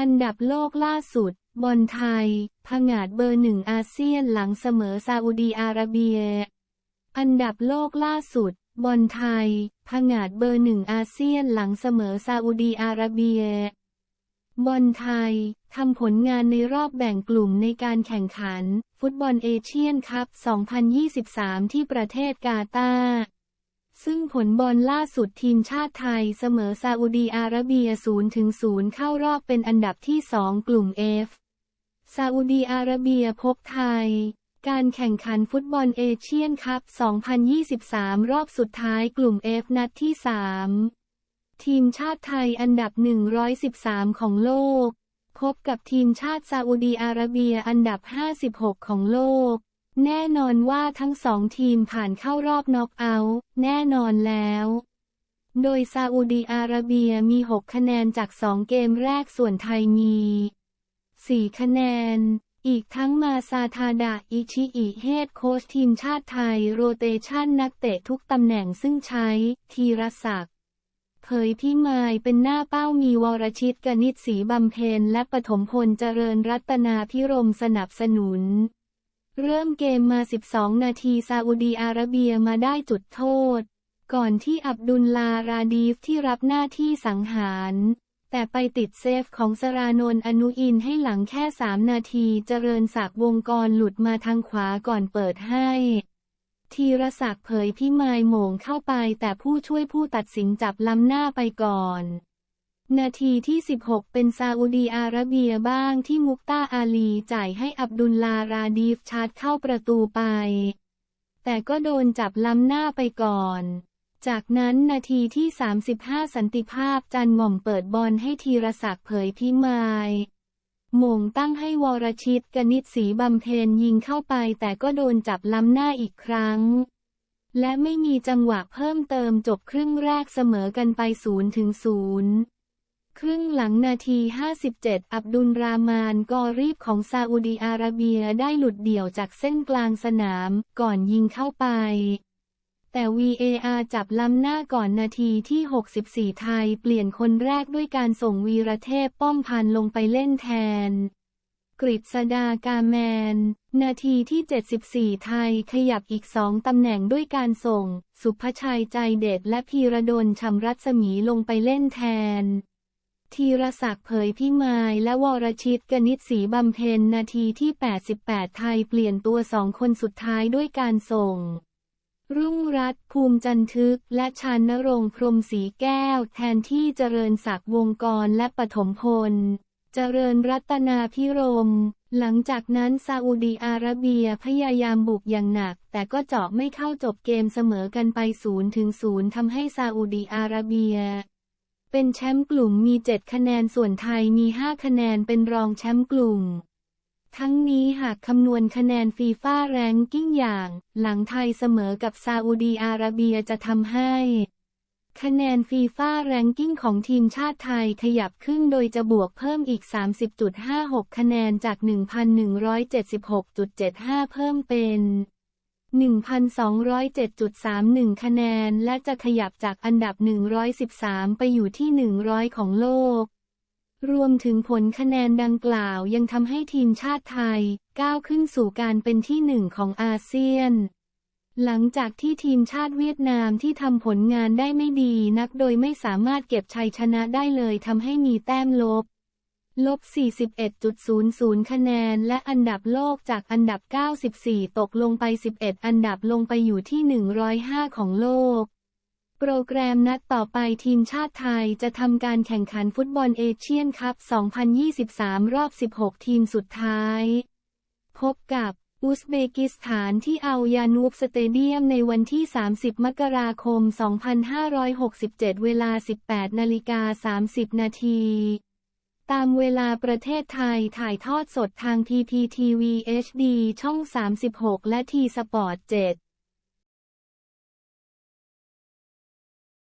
อันดับโลกล่าสุด บอลไทยผงาดเบอร์หนึ่งอาเซียนหลังเสมอซาอุดีอาระเบีย อันดับโลกล่าสุด บอลไทยผงาดเบอร์หนึ่งอาเซียนหลังเสมอซาอุดีอาระเบีย บอลไทยทำผลงานในรอบแบ่งกลุ่มในการแข่งขัน ฟุตบอลเอเชียนคัพ 2023 ที่ประเทศกาตาร์ ซึ่งผลบอลล่าสุดทีมชาติไทยเสมอซาอุดีอาระเบีย 0-0 เข้ารอบเป็นอันดับที่ 2 กลุ่ม F ซาอุดีอาระเบียพบไทย การแข่งขันฟุตบอลเอเชียนคัพ 2023 รอบสุดท้ายกลุ่ม F นัดที่ 3 ทีมชาติไทยอันดับ 113 ของโลก พบกับทีมชาติซาอุดีอาระเบียอันดับ 56 ของโลก แน่นอนว่าทั้งสองทีมผ่านเข้ารอบน็อกเอาท์แน่นอนแล้ว โดยซาอุดีอาระเบียมี 6 คะแนนจาก 2 เกมแรกส่วนไทยมี 4 คะแนน อีกทั้งมาซาทาดะอิชิอิเฮดโค้ชทีมชาติไทยโรเตชันนักเตะทุกตำแหน่งซึ่งใช้ ทีรศักดิ์เผยพี่มายเป็นหน้าเป้ามีวรชิตกนิษฐ์ศรีบำเพ็ญและปฐมพลเจริญรัตนาพิรมสนับสนุน เริ่มเกมมา 12 นาทีซาอุดีอาระเบียมาได้จุดโทษ ก่อนที่อับดุลลาราดีฟที่รับหน้าที่สังหาร แต่ไปติดเซฟของสรานน์อนุอินให้หลังแค่ 3 นาทีเจริญศักดิ์วงกรหลุดมาทางขวาก่อนเปิดให้ทีรศักดิ์เผยพี่มายโหมงเข้าไปแต่ผู้ช่วยผู้ตัดสินจับล้ำหน้าไปก่อน นาทีที่ 16 เป็นซาอุดีอาระเบียบ้างที่มุกตาอาลีจ่ายให้อับดุลลาราดีฟชาร์จเข้าประตูไป แต่ก็โดนจับล้ำหน้าไปก่อน จากนั้นนาทีที่ 35 สันติภาพจันหม่อมเปิดบอลให้ธีรศักดิ์เผยพิมายหม่งตั้งให้วรชิตกนิษฐ์ศรีบำเพ็ญยิงเข้าไปแต่ก็โดนจับล้ำหน้าอีกครั้ง และไม่มีจังหวะเพิ่มเติมจบครึ่งแรกเสมอกันไป0ถึง0 ครึ่งหลังนาที 57 อับดุลรามานกอรีบของซาอุดีอาระเบียได้หลุดเดี่ยวจากเส้นกลางสนาม ก่อนยิงเข้าไป แต่ VAR จับล้ำหน้าก่อนนาทีที่ 64 ไทยเปลี่ยนคนแรกด้วยการส่งวีระเทพป้อมพันลงไปเล่นแทน กฤษดากาแมน นาทีที่ 74 ไทยขยับอีกสองตำแหน่งด้วยการส่ง สุภชัยใจเด็ดและพีระดลชำรัศมีลงไปเล่นแทน ธีรศักดิ์เผยพิมายและวรชิตกนิษศรีบำเพ็ญนาทีที่ 88 ไทยเปลี่ยนตัวสองคนสุดท้ายด้วยการส่ง รุ่งรัตภูมิจันทึก และชานนรงค์พรหมศรีแก้ว แทนที่เจริญศักดิ์วงกรและปฐมพล เจริญรัตนาพิรม หลังจากนั้นซาอุดีอาระเบียพยายามบุกอย่างหนัก แต่ก็เจาะไม่เข้าจบเกมเสมอกันไป0ถึง0ทำให้ซาอุดีอาระเบีย เป็นแชมป์กลุ่มมี 7 คะแนนส่วนไทยมี 5 คะแนนเป็นรองแชมป์กลุ่ม ทั้งนี้หากคำนวณคะแนนฟีฟ่าแรงกิ้งอย่าง หลังไทยเสมอกับซาอุดีอาระเบียจะทำให้ คะแนนฟีฟ่าแรงกิ้งของทีมชาติไทยขยับขึ้นโดยจะบวกเพิ่มอีก 30.56 คะแนนจาก 1,176.75 เพิ่มเป็น 1,207.31 คะแนน และจะขยับจากอันดับ 113 ไปอยู่ที่ 100 ของโลก รวมถึงผลคะแนนดังกล่าวยังทำให้ทีมชาติไทย ก้าวขึ้นสู่การเป็นที่หนึ่งของอาเซียน หลังจากที่ทีมชาติเวียดนามที่ทำผลงานได้ไม่ดีนักโดยไม่สามารถเก็บชัยชนะได้เลยทำให้มีแต้มลบ ลบ 41.00 คะแนน และอันดับโลกจากอันดับ 94 ตกลงไป 11 อันดับลงไปอยู่ที่ 105 ของโลก โปรแกรมนัดต่อไปทีมชาติไทยจะทำการแข่งขันฟุตบอลเอเชียนคัพ 2023 รอบ 16 ทีมสุดท้าย พบกับอุซเบกิสถานที่เอายานูบสเตเดียมในวันที่ 30 มกราคม 2567 เวลา 18 นาฬิกา 30 นาที ตามเวลาประเทศไทยถ่ายทอดสดทาง TPTV HD ช่อง 36 และทีสปอร์ต7